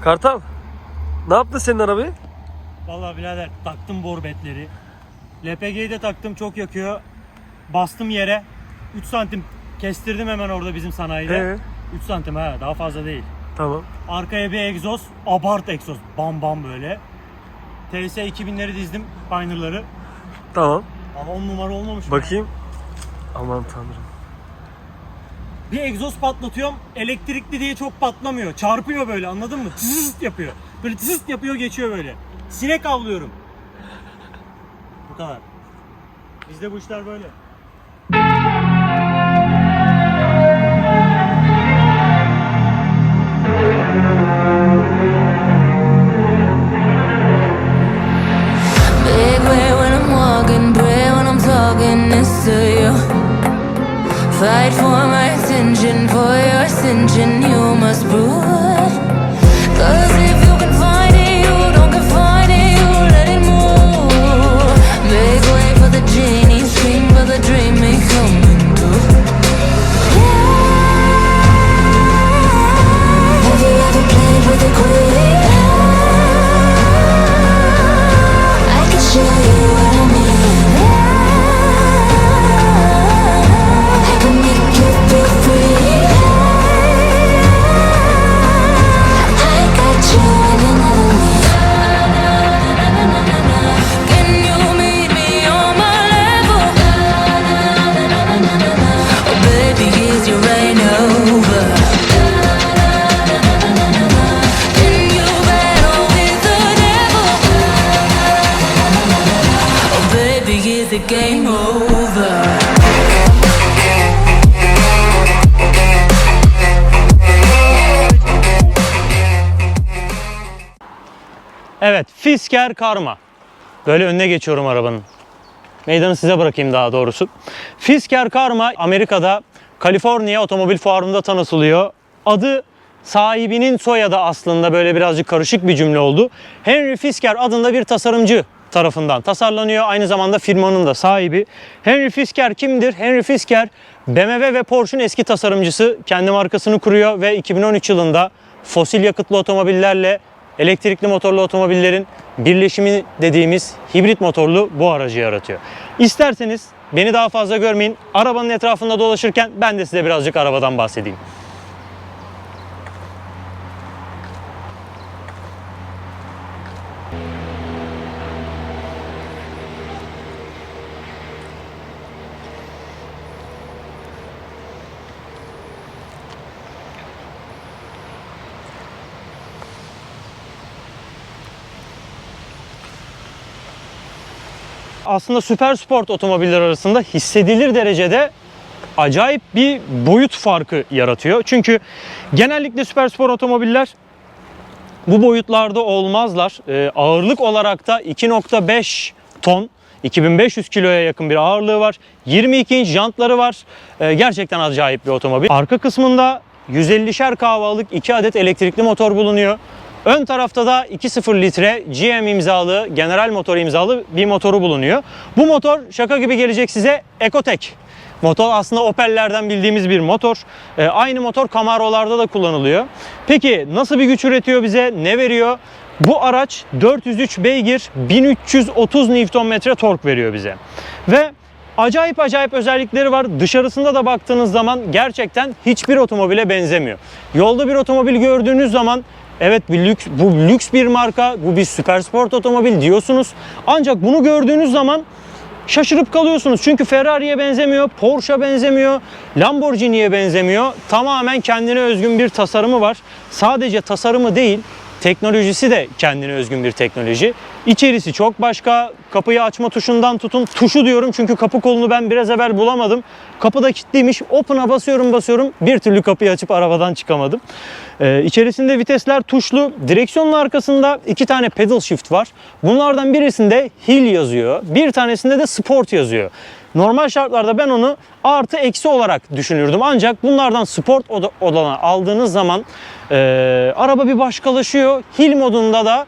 Kartal. Ne yaptın senin arabayı? Vallahi birader taktım borbetleri. LPG'yi de taktım çok yakıyor. Bastım yere. 3 santim kestirdim hemen orada bizim sanayide. Ee? 3 santim ha daha fazla değil. Tamam. Arkaya bir egzoz. Abart egzoz. Bam bam böyle. TS 2000'leri dizdim. Pioneer'ları. Tamam. Ama 10 numara olmamış. mı? Bakayım. Aman tanrım. Bir egzoz patlatıyorum. Elektrikli diye çok patlamıyor. Çarpıyor böyle anladın mı? Tıst yapıyor. Böyle tıst yapıyor geçiyor böyle. Sinek avlıyorum. Bu kadar. Bizde bu işler böyle. Fight for my attention, for your ascension, you must prove. Fisker Karma. Böyle önüne geçiyorum arabanın. Meydanı size bırakayım daha doğrusu. Fisker Karma Amerika'da Kaliforniya Otomobil Fuarı'nda tanıtılıyor. Adı sahibinin soyadı aslında böyle birazcık karışık bir cümle oldu. Henry Fisker adında bir tasarımcı tarafından tasarlanıyor. Aynı zamanda firmanın da sahibi. Henry Fisker kimdir? Henry Fisker BMW ve Porsche'un eski tasarımcısı. Kendi markasını kuruyor ve 2013 yılında fosil yakıtlı otomobillerle elektrikli motorlu otomobillerin birleşimi dediğimiz hibrit motorlu bu aracı yaratıyor. İsterseniz beni daha fazla görmeyin. Arabanın etrafında dolaşırken ben de size birazcık arabadan bahsedeyim. Aslında süper sport otomobiller arasında hissedilir derecede acayip bir boyut farkı yaratıyor. Çünkü genellikle süper spor otomobiller bu boyutlarda olmazlar. Ee, ağırlık olarak da 2.5 ton 2500 kiloya yakın bir ağırlığı var. 22 inç jantları var. Ee, gerçekten acayip bir otomobil. Arka kısmında 150'şer kahvalık 2 adet elektrikli motor bulunuyor. Ön tarafta da 2.0 litre GM imzalı, General Motor imzalı bir motoru bulunuyor. Bu motor şaka gibi gelecek size Ecotec. Motor aslında Opel'lerden bildiğimiz bir motor. Ee, aynı motor Camaro'larda da kullanılıyor. Peki nasıl bir güç üretiyor bize? Ne veriyor? Bu araç 403 beygir, 1330 Nm tork veriyor bize. Ve acayip acayip özellikleri var. Dışarısında da baktığınız zaman gerçekten hiçbir otomobile benzemiyor. Yolda bir otomobil gördüğünüz zaman evet bir lüks, bu lüks bir marka, bu bir süper sport otomobil diyorsunuz. Ancak bunu gördüğünüz zaman şaşırıp kalıyorsunuz. Çünkü Ferrari'ye benzemiyor, Porsche'a benzemiyor, Lamborghini'ye benzemiyor. Tamamen kendine özgün bir tasarımı var. Sadece tasarımı değil, teknolojisi de kendine özgün bir teknoloji. İçerisi çok başka. Kapıyı açma tuşundan tutun. Tuşu diyorum çünkü kapı kolunu ben biraz evvel bulamadım. Kapı da kilitliymiş. Open'a basıyorum basıyorum. Bir türlü kapıyı açıp arabadan çıkamadım. Ee, içerisinde vitesler tuşlu. Direksiyonun arkasında iki tane pedal shift var. Bunlardan birisinde hill yazıyor. Bir tanesinde de sport yazıyor. Normal şartlarda ben onu artı eksi olarak düşünürdüm. Ancak bunlardan sport oda- odana aldığınız zaman e, araba bir başkalaşıyor. Hill modunda da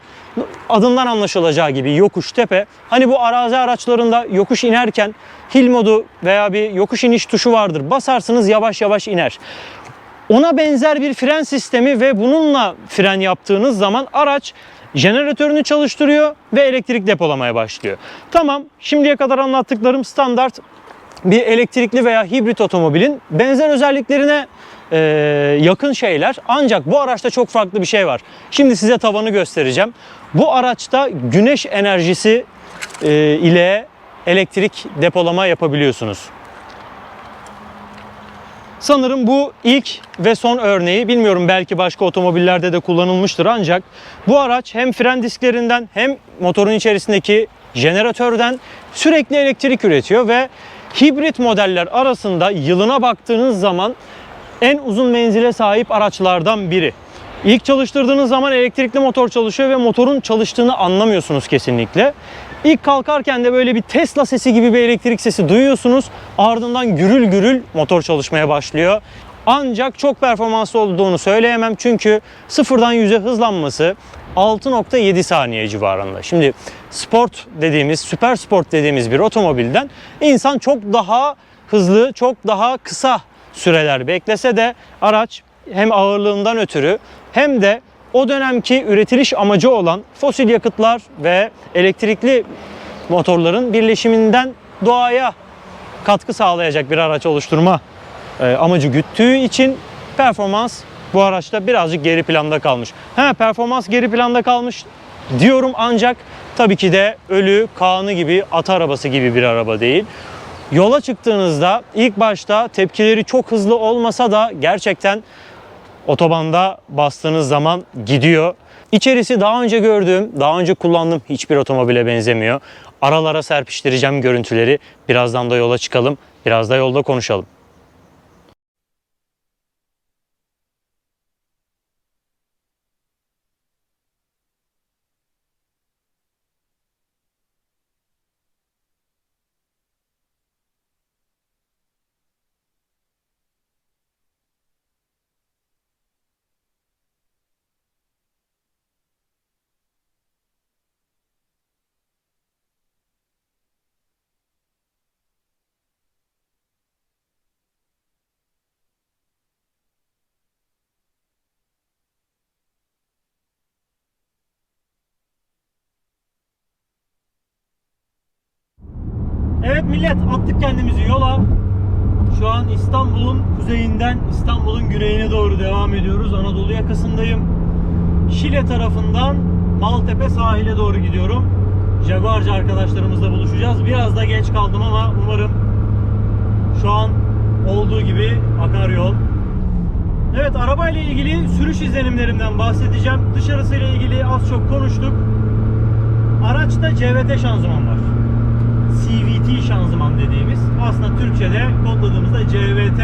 adından anlaşılacağı gibi yokuş tepe. Hani bu arazi araçlarında yokuş inerken hill modu veya bir yokuş iniş tuşu vardır. Basarsınız yavaş yavaş iner. Ona benzer bir fren sistemi ve bununla fren yaptığınız zaman araç jeneratörünü çalıştırıyor ve elektrik depolamaya başlıyor. Tamam, şimdiye kadar anlattıklarım standart bir elektrikli veya hibrit otomobilin benzer özelliklerine e, yakın şeyler. Ancak bu araçta çok farklı bir şey var. Şimdi size tavanı göstereceğim. Bu araçta güneş enerjisi e, ile elektrik depolama yapabiliyorsunuz. Sanırım bu ilk ve son örneği. Bilmiyorum belki başka otomobillerde de kullanılmıştır ancak bu araç hem fren disklerinden hem motorun içerisindeki jeneratörden sürekli elektrik üretiyor ve hibrit modeller arasında yılına baktığınız zaman en uzun menzile sahip araçlardan biri. İlk çalıştırdığınız zaman elektrikli motor çalışıyor ve motorun çalıştığını anlamıyorsunuz kesinlikle. İlk kalkarken de böyle bir Tesla sesi gibi bir elektrik sesi duyuyorsunuz. Ardından gürül gürül motor çalışmaya başlıyor. Ancak çok performanslı olduğunu söyleyemem çünkü sıfırdan 100'e hızlanması 6.7 saniye civarında. Şimdi sport dediğimiz, süper sport dediğimiz bir otomobilden insan çok daha hızlı, çok daha kısa süreler beklese de araç hem ağırlığından ötürü hem de o dönemki üretiliş amacı olan fosil yakıtlar ve elektrikli motorların birleşiminden doğaya katkı sağlayacak bir araç oluşturma e, amacı güttüğü için performans bu araçta birazcık geri planda kalmış. He performans geri planda kalmış diyorum ancak tabii ki de ölü, kanı gibi, at arabası gibi bir araba değil. Yola çıktığınızda ilk başta tepkileri çok hızlı olmasa da gerçekten otobanda bastığınız zaman gidiyor. İçerisi daha önce gördüğüm, daha önce kullandığım hiçbir otomobile benzemiyor. Aralara serpiştireceğim görüntüleri. Birazdan da yola çıkalım. Biraz da yolda konuşalım. Evet millet attık kendimizi yola. Şu an İstanbul'un kuzeyinden İstanbul'un güneyine doğru devam ediyoruz. Anadolu yakasındayım. Şile tarafından Maltepe sahile doğru gidiyorum. Jaguarcı arkadaşlarımızla buluşacağız. Biraz da geç kaldım ama umarım şu an olduğu gibi akar yol. Evet arabayla ilgili sürüş izlenimlerimden bahsedeceğim. Dışarısıyla ilgili az çok konuştuk. Araçta CVT şanzıman var. CVT şanzıman dediğimiz aslında Türkçe'de kodladığımızda CVT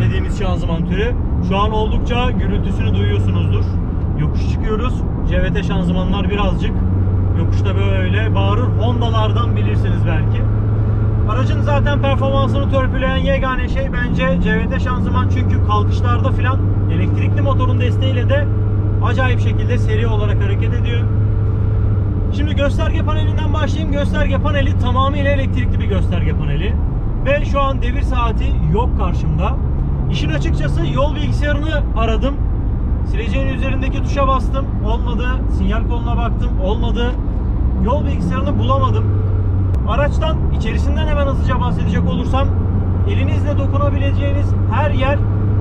dediğimiz şanzıman türü. Şu an oldukça gürültüsünü duyuyorsunuzdur. Yokuş çıkıyoruz. CVT şanzımanlar birazcık yokuşta böyle bağırır. Honda'lardan bilirsiniz belki. Aracın zaten performansını törpüleyen yegane şey bence CVT şanzıman çünkü kalkışlarda filan elektrikli motorun desteğiyle de acayip şekilde seri olarak hareket ediyor. Şimdi gösterge panelinden başlayayım. Gösterge paneli tamamıyla elektrikli bir gösterge paneli. Ve şu an devir saati yok karşımda. İşin açıkçası yol bilgisayarını aradım. Sileceğin üzerindeki tuşa bastım. Olmadı. Sinyal koluna baktım. Olmadı. Yol bilgisayarını bulamadım. Araçtan içerisinden hemen hızlıca bahsedecek olursam elinizle dokunabileceğiniz her yer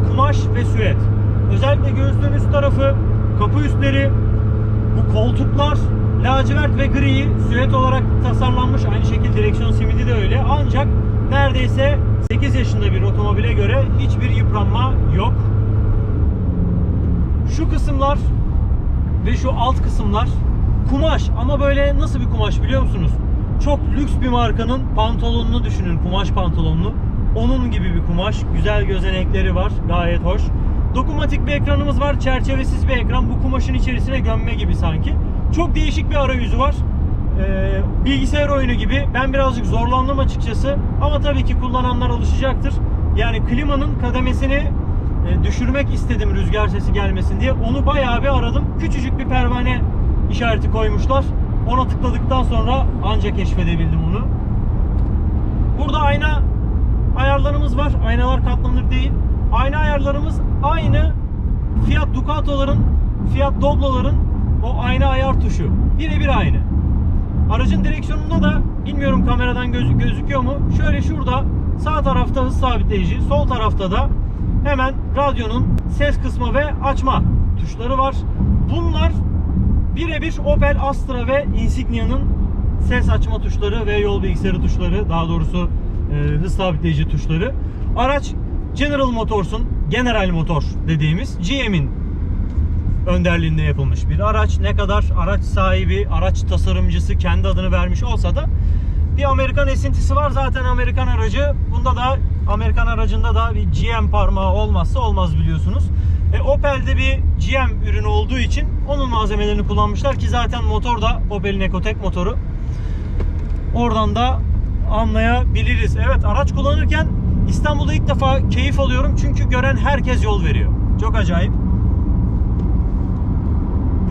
kumaş ve süet. Özellikle göğüslerin üst tarafı, kapı üstleri, bu koltuklar lacivert ve gri süet olarak tasarlanmış. Aynı şekilde direksiyon simidi de öyle. Ancak neredeyse 8 yaşında bir otomobile göre hiçbir yıpranma yok. Şu kısımlar ve şu alt kısımlar kumaş ama böyle nasıl bir kumaş biliyor musunuz? Çok lüks bir markanın pantolonunu düşünün, kumaş pantolonunu. Onun gibi bir kumaş. Güzel gözenekleri var. Gayet hoş. Dokunmatik bir ekranımız var. Çerçevesiz bir ekran. Bu kumaşın içerisine gömme gibi sanki. Çok değişik bir arayüzü var. Ee, bilgisayar oyunu gibi. Ben birazcık zorlandım açıkçası. Ama tabii ki kullananlar alışacaktır. Yani klimanın kademesini e, düşürmek istedim rüzgar sesi gelmesin diye. Onu bayağı bir aradım. Küçücük bir pervane işareti koymuşlar. Ona tıkladıktan sonra ancak keşfedebildim onu. Burada ayna ayarlarımız var. Aynalar katlanır değil. Ayna ayarlarımız aynı Fiat Ducato'ların, Fiat Doblo'ların o ayna ayar tuşu. Birebir aynı. Aracın direksiyonunda da bilmiyorum kameradan gözü gözüküyor mu? Şöyle şurada sağ tarafta hız sabitleyici, sol tarafta da hemen radyonun ses kısma ve açma tuşları var. Bunlar birebir Opel Astra ve Insignia'nın ses açma tuşları ve yol bilgisayarı tuşları, daha doğrusu e, hız sabitleyici tuşları. Araç General Motors'un General Motor dediğimiz GM'in önderliğinde yapılmış bir araç. Ne kadar araç sahibi, araç tasarımcısı kendi adını vermiş olsa da bir Amerikan esintisi var. Zaten Amerikan aracı. Bunda da Amerikan aracında da bir GM parmağı olmazsa olmaz biliyorsunuz. E, Opel'de bir GM ürünü olduğu için onun malzemelerini kullanmışlar ki zaten motor da Opel'in Ecotec motoru. Oradan da anlayabiliriz. Evet araç kullanırken İstanbul'da ilk defa keyif alıyorum çünkü gören herkes yol veriyor. Çok acayip.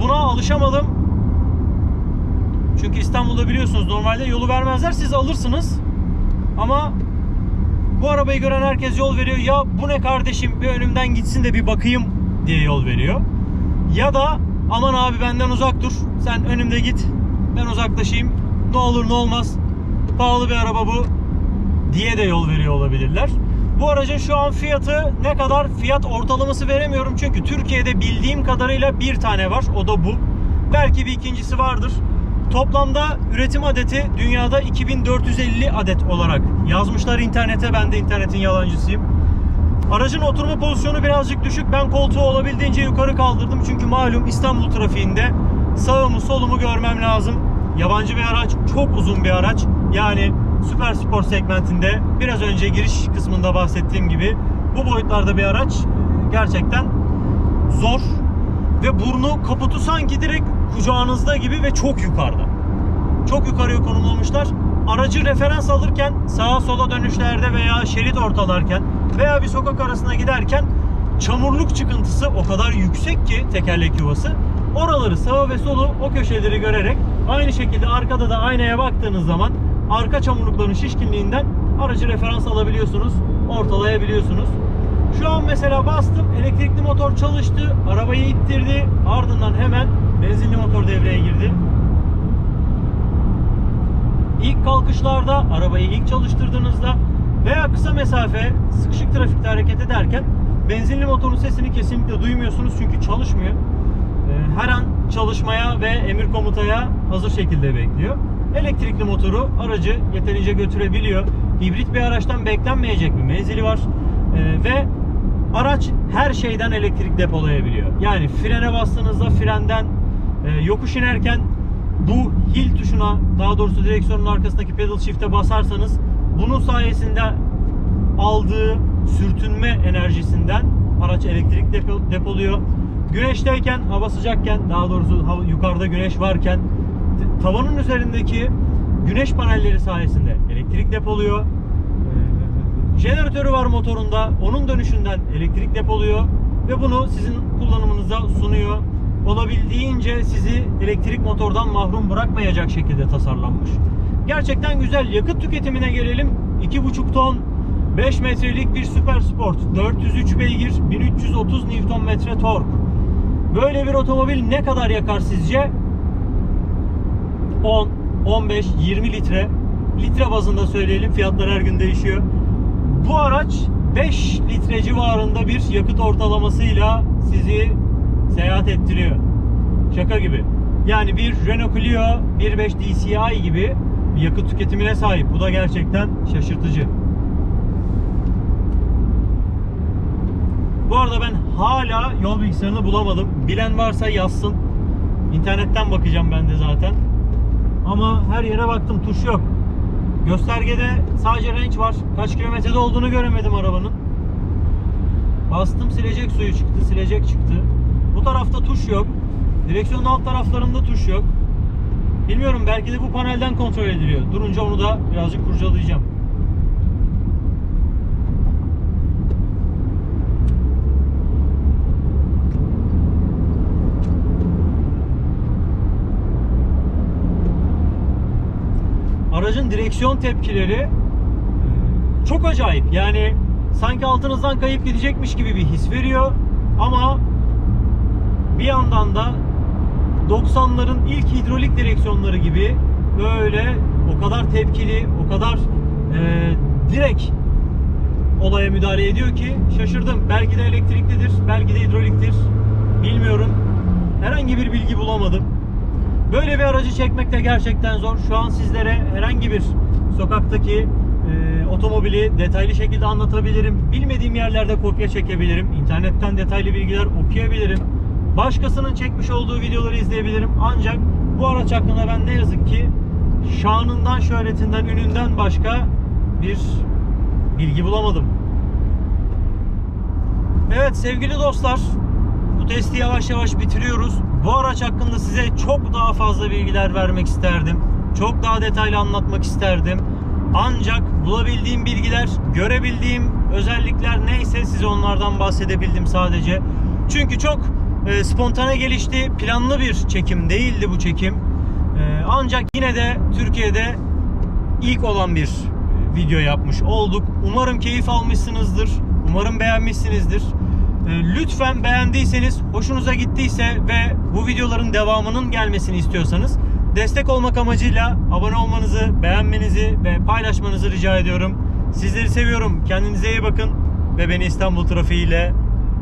Buna alışamadım. Çünkü İstanbul'da biliyorsunuz normalde yolu vermezler siz alırsınız. Ama bu arabayı gören herkes yol veriyor. Ya bu ne kardeşim bir önümden gitsin de bir bakayım diye yol veriyor. Ya da aman abi benden uzak dur. Sen önümde git. Ben uzaklaşayım. Ne olur ne olmaz. Pahalı bir araba bu diye de yol veriyor olabilirler. Bu aracın şu an fiyatı ne kadar? Fiyat ortalaması veremiyorum çünkü Türkiye'de bildiğim kadarıyla bir tane var. O da bu. Belki bir ikincisi vardır. Toplamda üretim adeti dünyada 2450 adet olarak yazmışlar internete. Ben de internetin yalancısıyım. Aracın oturma pozisyonu birazcık düşük. Ben koltuğu olabildiğince yukarı kaldırdım. Çünkü malum İstanbul trafiğinde sağımı solumu görmem lazım. Yabancı bir araç, çok uzun bir araç. Yani süper spor segmentinde biraz önce giriş kısmında bahsettiğim gibi bu boyutlarda bir araç gerçekten zor ve burnu kaputu sanki direkt kucağınızda gibi ve çok yukarıda. Çok yukarıya konumlamışlar. Aracı referans alırken sağa sola dönüşlerde veya şerit ortalarken veya bir sokak arasına giderken çamurluk çıkıntısı o kadar yüksek ki tekerlek yuvası. Oraları sağa ve solu o köşeleri görerek aynı şekilde arkada da aynaya baktığınız zaman arka çamurlukların şişkinliğinden aracı referans alabiliyorsunuz, ortalayabiliyorsunuz. Şu an mesela bastım, elektrikli motor çalıştı, arabayı ittirdi, ardından hemen benzinli motor devreye girdi. İlk kalkışlarda, arabayı ilk çalıştırdığınızda veya kısa mesafe, sıkışık trafikte hareket ederken benzinli motorun sesini kesinlikle duymuyorsunuz çünkü çalışmıyor. Ee, Her an çalışmaya ve emir komutaya hazır şekilde bekliyor. Elektrikli motoru aracı yeterince götürebiliyor. Hibrit bir araçtan beklenmeyecek bir menzili var. Ee, ve araç her şeyden elektrik depolayabiliyor. Yani frene bastığınızda frenden e, yokuş inerken bu hil tuşuna daha doğrusu direksiyonun arkasındaki pedal shift'e basarsanız bunun sayesinde aldığı sürtünme enerjisinden araç elektrik depo- depoluyor. Güneşteyken, hava sıcakken, daha doğrusu yukarıda güneş varken tavanın üzerindeki güneş panelleri sayesinde elektrik depoluyor. Jeneratörü var motorunda. Onun dönüşünden elektrik depoluyor ve bunu sizin kullanımınıza sunuyor. Olabildiğince sizi elektrik motordan mahrum bırakmayacak şekilde tasarlanmış. Gerçekten güzel. Yakıt tüketimine gelelim. 2,5 ton 5 metrelik bir süper sport. 403 beygir, 1330 Nm tork. Böyle bir otomobil ne kadar yakar sizce? 10, 15, 20 litre. Litre bazında söyleyelim. Fiyatlar her gün değişiyor. Bu araç 5 litre civarında bir yakıt ortalamasıyla sizi seyahat ettiriyor. Şaka gibi. Yani bir Renault Clio 1.5 DCI gibi bir yakıt tüketimine sahip. Bu da gerçekten şaşırtıcı. Bu arada ben hala yol bilgisayarını bulamadım. Bilen varsa yazsın. İnternetten bakacağım ben de zaten. Ama her yere baktım tuş yok. Göstergede sadece range var. Kaç kilometrede olduğunu göremedim arabanın. Bastım silecek suyu çıktı, silecek çıktı. Bu tarafta tuş yok. Direksiyonun alt taraflarında tuş yok. Bilmiyorum belki de bu panelden kontrol ediliyor. Durunca onu da birazcık kurcalayacağım. Aracın direksiyon tepkileri çok acayip. Yani sanki altınızdan kayıp gidecekmiş gibi bir his veriyor. Ama bir yandan da 90'ların ilk hidrolik direksiyonları gibi böyle o kadar tepkili, o kadar e, direkt olaya müdahale ediyor ki şaşırdım. Belki de elektriklidir, belki de hidroliktir. Bilmiyorum. Herhangi bir bilgi bulamadım. Böyle bir aracı çekmek de gerçekten zor. Şu an sizlere herhangi bir sokaktaki e, otomobili detaylı şekilde anlatabilirim. Bilmediğim yerlerde kopya çekebilirim. İnternetten detaylı bilgiler okuyabilirim. Başkasının çekmiş olduğu videoları izleyebilirim. Ancak bu araç hakkında ben ne yazık ki şanından, şöhretinden, ününden başka bir bilgi bulamadım. Evet sevgili dostlar, bu testi yavaş yavaş bitiriyoruz. Bu araç hakkında size çok daha fazla bilgiler vermek isterdim. Çok daha detaylı anlatmak isterdim. Ancak bulabildiğim bilgiler, görebildiğim özellikler neyse size onlardan bahsedebildim sadece. Çünkü çok e, spontane gelişti. Planlı bir çekim değildi bu çekim. E, ancak yine de Türkiye'de ilk olan bir video yapmış olduk. Umarım keyif almışsınızdır. Umarım beğenmişsinizdir. Ee, Lütfen beğendiyseniz, hoşunuza gittiyse ve bu videoların devamının gelmesini istiyorsanız destek olmak amacıyla abone olmanızı, beğenmenizi ve paylaşmanızı rica ediyorum. Sizleri seviyorum. Kendinize iyi bakın ve beni İstanbul trafiğiyle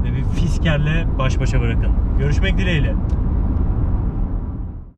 ve bir fiskerle baş başa bırakın. Görüşmek dileğiyle.